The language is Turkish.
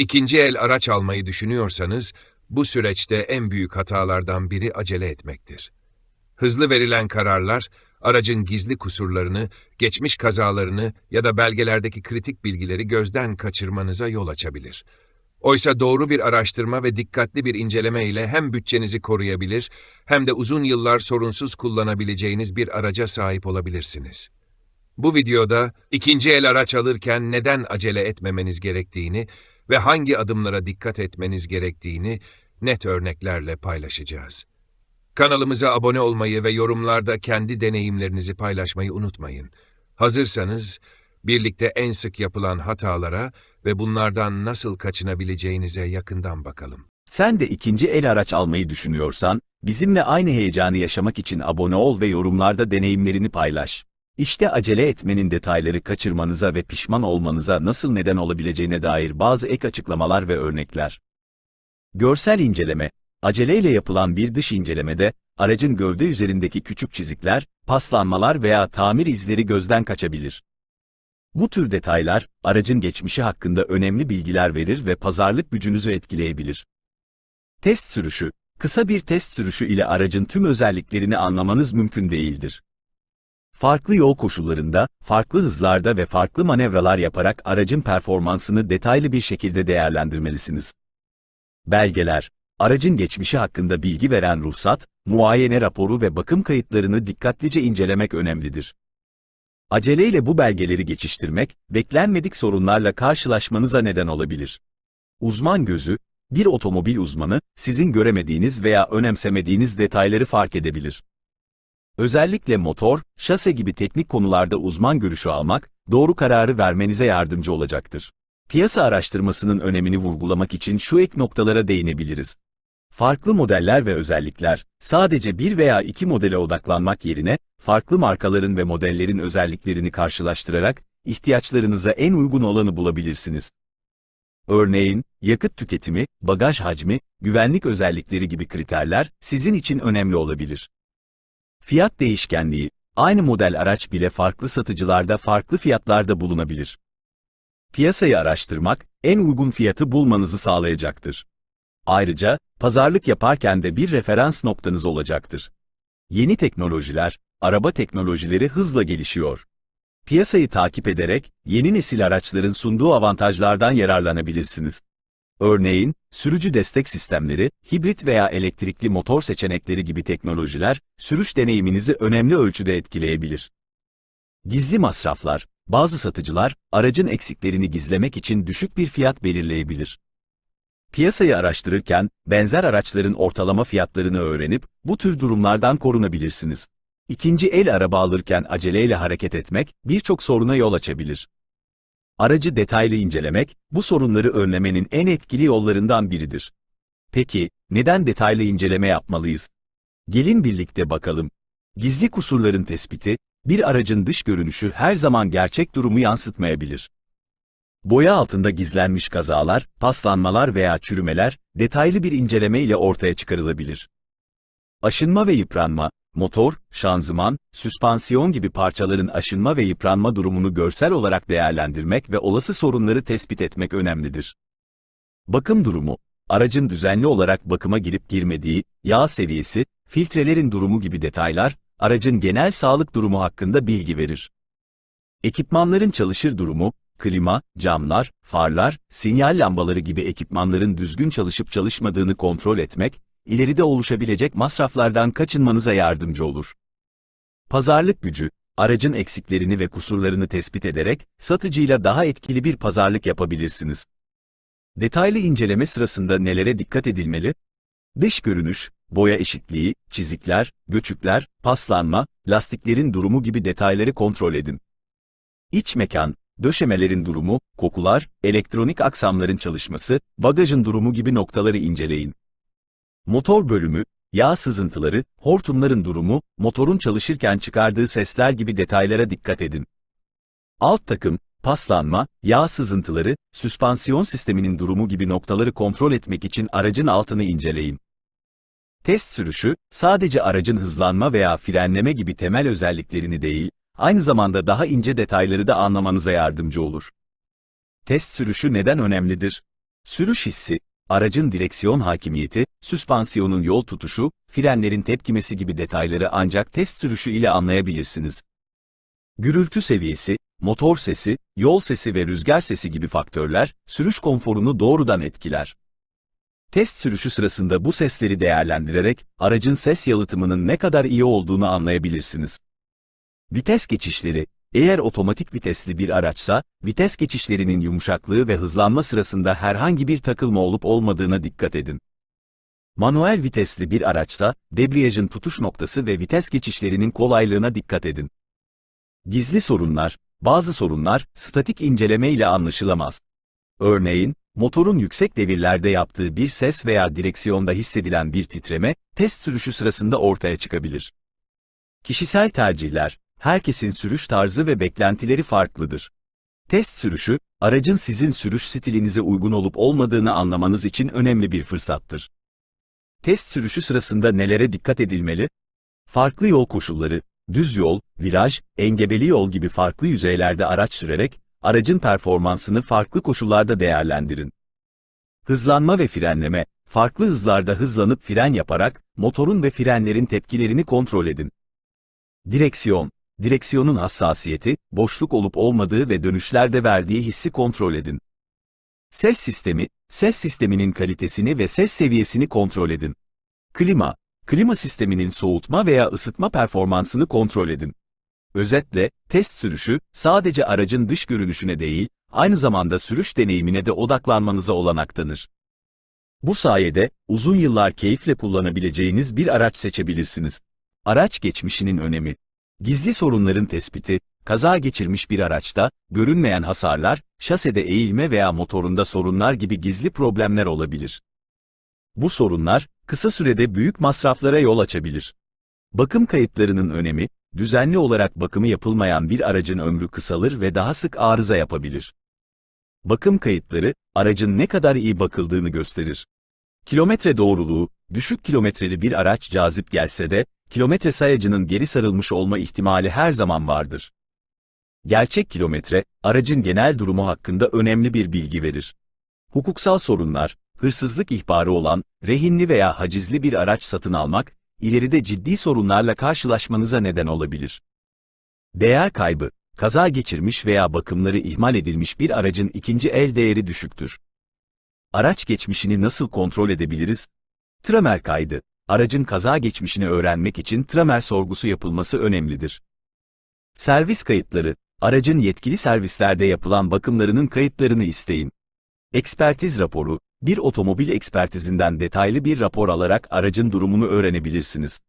İkinci el araç almayı düşünüyorsanız, bu süreçte en büyük hatalardan biri acele etmektir. Hızlı verilen kararlar, aracın gizli kusurlarını, geçmiş kazalarını ya da belgelerdeki kritik bilgileri gözden kaçırmanıza yol açabilir. Oysa doğru bir araştırma ve dikkatli bir inceleme ile hem bütçenizi koruyabilir hem de uzun yıllar sorunsuz kullanabileceğiniz bir araca sahip olabilirsiniz. Bu videoda ikinci el araç alırken neden acele etmemeniz gerektiğini ve hangi adımlara dikkat etmeniz gerektiğini net örneklerle paylaşacağız. Kanalımıza abone olmayı ve yorumlarda kendi deneyimlerinizi paylaşmayı unutmayın. Hazırsanız birlikte en sık yapılan hatalara ve bunlardan nasıl kaçınabileceğinize yakından bakalım. Sen de ikinci el araç almayı düşünüyorsan, bizimle aynı heyecanı yaşamak için abone ol ve yorumlarda deneyimlerini paylaş. İşte acele etmenin detayları kaçırmanıza ve pişman olmanıza nasıl neden olabileceğine dair bazı ek açıklamalar ve örnekler. Görsel inceleme, aceleyle yapılan bir dış incelemede, aracın gövde üzerindeki küçük çizikler, paslanmalar veya tamir izleri gözden kaçabilir. Bu tür detaylar, aracın geçmişi hakkında önemli bilgiler verir ve pazarlık gücünüzü etkileyebilir. Test sürüşü, kısa bir test sürüşü ile aracın tüm özelliklerini anlamanız mümkün değildir. Farklı yol koşullarında, farklı hızlarda ve farklı manevralar yaparak aracın performansını detaylı bir şekilde değerlendirmelisiniz. Belgeler, aracın geçmişi hakkında bilgi veren ruhsat, muayene raporu ve bakım kayıtlarını dikkatlice incelemek önemlidir. Aceleyle bu belgeleri geçiştirmek, beklenmedik sorunlarla karşılaşmanıza neden olabilir. Uzman gözü, bir otomobil uzmanı, sizin göremediğiniz veya önemsemediğiniz detayları fark edebilir. Özellikle motor, şase gibi teknik konularda uzman görüşü almak, doğru kararı vermenize yardımcı olacaktır. Piyasa araştırmasının önemini vurgulamak için şu ek noktalara değinebiliriz. Farklı modeller ve özellikler, sadece bir veya iki modele odaklanmak yerine, farklı markaların ve modellerin özelliklerini karşılaştırarak, ihtiyaçlarınıza en uygun olanı bulabilirsiniz. Örneğin, yakıt tüketimi, bagaj hacmi, güvenlik özellikleri gibi kriterler sizin için önemli olabilir. Fiyat değişkenliği, aynı model araç bile farklı satıcılarda farklı fiyatlarda bulunabilir. Piyasayı araştırmak, en uygun fiyatı bulmanızı sağlayacaktır. Ayrıca, pazarlık yaparken de bir referans noktanız olacaktır. Yeni teknolojiler, araba teknolojileri hızla gelişiyor. Piyasayı takip ederek, yeni nesil araçların sunduğu avantajlardan yararlanabilirsiniz. Örneğin, sürücü destek sistemleri, hibrit veya elektrikli motor seçenekleri gibi teknolojiler, sürüş deneyiminizi önemli ölçüde etkileyebilir. Gizli masraflar, bazı satıcılar, aracın eksiklerini gizlemek için düşük bir fiyat belirleyebilir. Piyasayı araştırırken, benzer araçların ortalama fiyatlarını öğrenip, bu tür durumlardan korunabilirsiniz. İkinci el araba alırken aceleyle hareket etmek, birçok soruna yol açabilir. Aracı detaylı incelemek, bu sorunları önlemenin en etkili yollarından biridir. Peki, neden detaylı inceleme yapmalıyız? Gelin birlikte bakalım. Gizli kusurların tespiti, bir aracın dış görünüşü her zaman gerçek durumu yansıtmayabilir. Boya altında gizlenmiş kazalar, paslanmalar veya çürümeler, detaylı bir inceleme ile ortaya çıkarılabilir. Aşınma ve yıpranma, motor, şanzıman, süspansiyon gibi parçaların aşınma ve yıpranma durumunu görsel olarak değerlendirmek ve olası sorunları tespit etmek önemlidir. Bakım durumu, aracın düzenli olarak bakıma girip girmediği, yağ seviyesi, filtrelerin durumu gibi detaylar, aracın genel sağlık durumu hakkında bilgi verir. Ekipmanların çalışır durumu, klima, camlar, farlar, sinyal lambaları gibi ekipmanların düzgün çalışıp çalışmadığını kontrol etmek, ileride oluşabilecek masraflardan kaçınmanıza yardımcı olur. Pazarlık gücü, aracın eksiklerini ve kusurlarını tespit ederek, satıcıyla daha etkili bir pazarlık yapabilirsiniz. Detaylı inceleme sırasında nelere dikkat edilmeli? Dış görünüş, boya eşitliği, çizikler, göçükler, paslanma, lastiklerin durumu gibi detayları kontrol edin. İç mekan, döşemelerin durumu, kokular, elektronik aksamların çalışması, bagajın durumu gibi noktaları inceleyin. Motor bölümü, yağ sızıntıları, hortumların durumu, motorun çalışırken çıkardığı sesler gibi detaylara dikkat edin. Alt takım, paslanma, yağ sızıntıları, süspansiyon sisteminin durumu gibi noktaları kontrol etmek için aracın altını inceleyin. Test sürüşü, sadece aracın hızlanma veya frenleme gibi temel özelliklerini değil, aynı zamanda daha ince detayları da anlamanıza yardımcı olur. Test sürüşü neden önemlidir? Sürüş hissi, aracın direksiyon hakimiyeti, süspansiyonun yol tutuşu, frenlerin tepkimesi gibi detayları ancak test sürüşü ile anlayabilirsiniz. Gürültü seviyesi, motor sesi, yol sesi ve rüzgar sesi gibi faktörler, sürüş konforunu doğrudan etkiler. Test sürüşü sırasında bu sesleri değerlendirerek, aracın ses yalıtımının ne kadar iyi olduğunu anlayabilirsiniz. Vites geçişleri, eğer otomatik vitesli bir araçsa, vites geçişlerinin yumuşaklığı ve hızlanma sırasında herhangi bir takılma olup olmadığına dikkat edin. Manuel vitesli bir araçsa, debriyajın tutuş noktası ve vites geçişlerinin kolaylığına dikkat edin. Gizli sorunlar, bazı sorunlar, statik inceleme ile anlaşılamaz. Örneğin, motorun yüksek devirlerde yaptığı bir ses veya direksiyonda hissedilen bir titreme, test sürüşü sırasında ortaya çıkabilir. Kişisel tercihler, herkesin sürüş tarzı ve beklentileri farklıdır. Test sürüşü, aracın sizin sürüş stilinize uygun olup olmadığını anlamanız için önemli bir fırsattır. Test sürüşü sırasında nelere dikkat edilmeli? Farklı yol koşulları, düz yol, viraj, engebeli yol gibi farklı yüzeylerde araç sürerek, aracın performansını farklı koşullarda değerlendirin. Hızlanma ve frenleme, farklı hızlarda hızlanıp fren yaparak, motorun ve frenlerin tepkilerini kontrol edin. Direksiyon, direksiyonun hassasiyeti, boşluk olup olmadığı ve dönüşlerde verdiği hissi kontrol edin. Ses sistemi, ses sisteminin kalitesini ve ses seviyesini kontrol edin. Klima, klima sisteminin soğutma veya ısıtma performansını kontrol edin. Özetle, test sürüşü, sadece aracın dış görünüşüne değil, aynı zamanda sürüş deneyimine de odaklanmanıza olanak tanır. Bu sayede, uzun yıllar keyifle kullanabileceğiniz bir araç seçebilirsiniz. Araç geçmişinin önemi. Gizli sorunların tespiti, kaza geçirmiş bir araçta, görünmeyen hasarlar, şasede eğilme veya motorunda sorunlar gibi gizli problemler olabilir. Bu sorunlar, kısa sürede büyük masraflara yol açabilir. Bakım kayıtlarının önemi, düzenli olarak bakımı yapılmayan bir aracın ömrü kısalır ve daha sık arıza yapabilir. Bakım kayıtları, aracın ne kadar iyi bakıldığını gösterir. Kilometre doğruluğu, düşük kilometreli bir araç cazip gelse de, kilometre sayacının geri sarılmış olma ihtimali her zaman vardır. Gerçek kilometre, aracın genel durumu hakkında önemli bir bilgi verir. Hukuksal sorunlar, hırsızlık ihbarı olan, rehinli veya hacizli bir araç satın almak, ileride ciddi sorunlarla karşılaşmanıza neden olabilir. Değer kaybı, kaza geçirmiş veya bakımları ihmal edilmiş bir aracın ikinci el değeri düşüktür. Araç geçmişini nasıl kontrol edebiliriz? Tramer kaydı, aracın kaza geçmişini öğrenmek için tramer sorgusu yapılması önemlidir. Servis kayıtları, aracın yetkili servislerde yapılan bakımlarının kayıtlarını isteyin. Ekspertiz raporu, bir otomobil ekspertizinden detaylı bir rapor alarak aracın durumunu öğrenebilirsiniz.